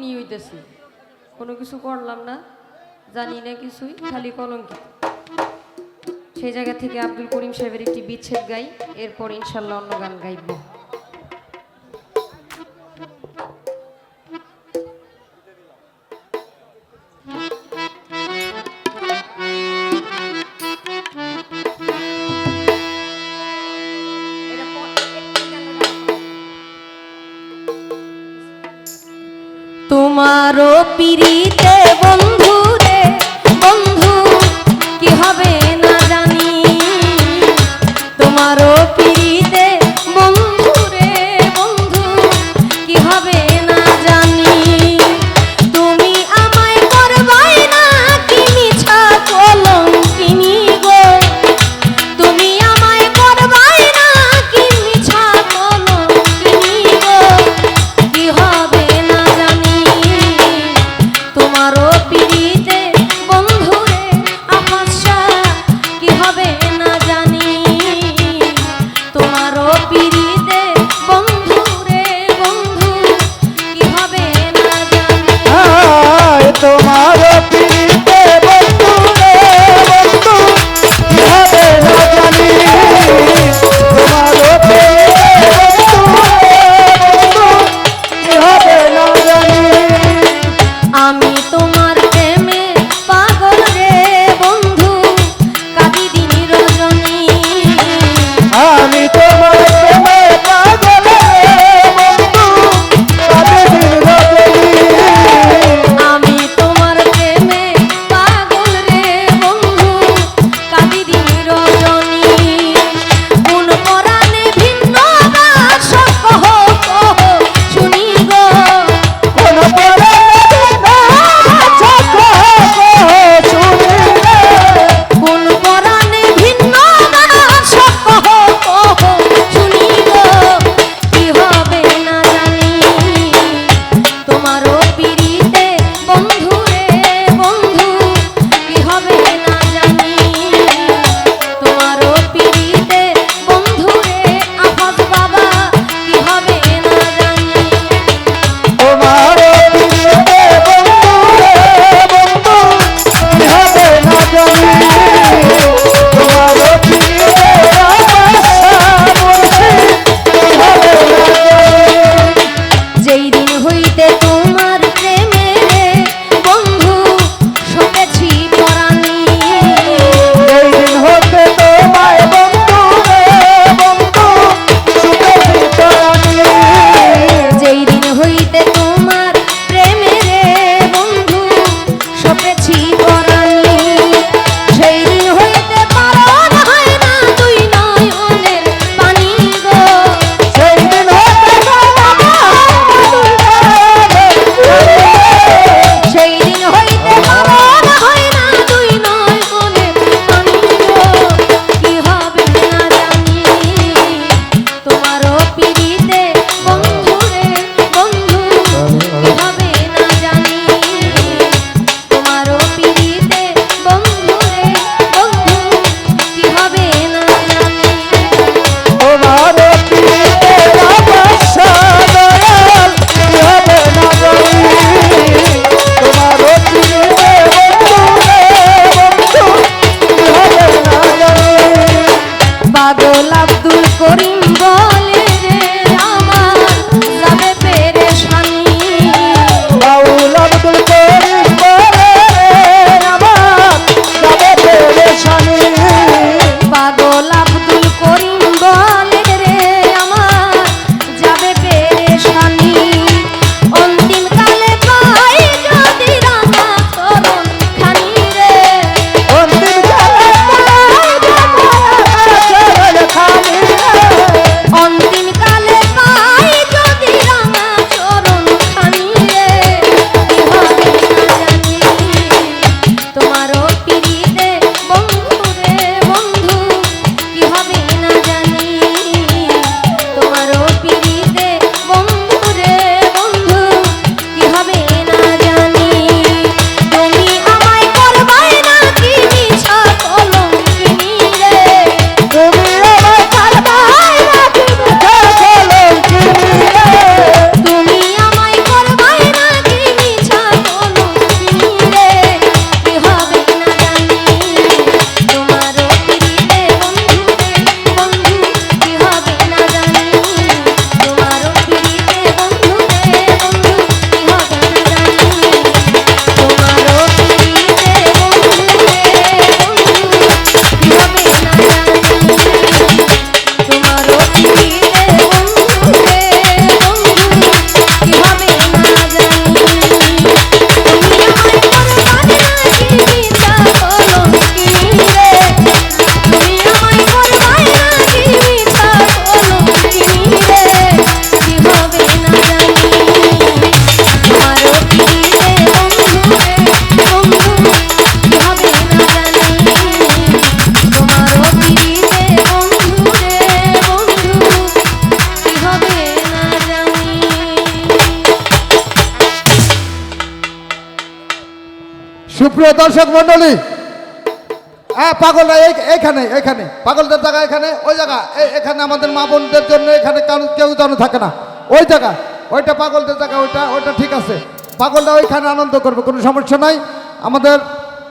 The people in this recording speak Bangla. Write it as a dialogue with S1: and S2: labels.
S1: কলঙ্কিনী হইতেছি। কোনো কিছু করলাম না, জানি না কিছুই, খালি কলঙ্কিত সেই জায়গা থেকে আব্দুল করিম সাহেবের একটি বিচ্ছেদ গাই, এরপর ইনশাল্লাহ অন্য গান গাইব। তোমারও পিড়িতে বন্ধু
S2: সুপ্রিয় দর্শক মন্ডলী হ্যাঁ পাগলরা এইখানে এখানে পাগলদের জায়গা এখানে, ওই জায়গা এখানে আমাদের মা বোনদের জন্য এখানে কারণ কেউ যেন থাকে না, ওই জায়গা, ওইটা পাগলদের জায়গা, ওইটা ওইটা ঠিক আছে, পাগলরা ওইখানে আনন্দ করবে, কোনো সমস্যা নাই, আমাদের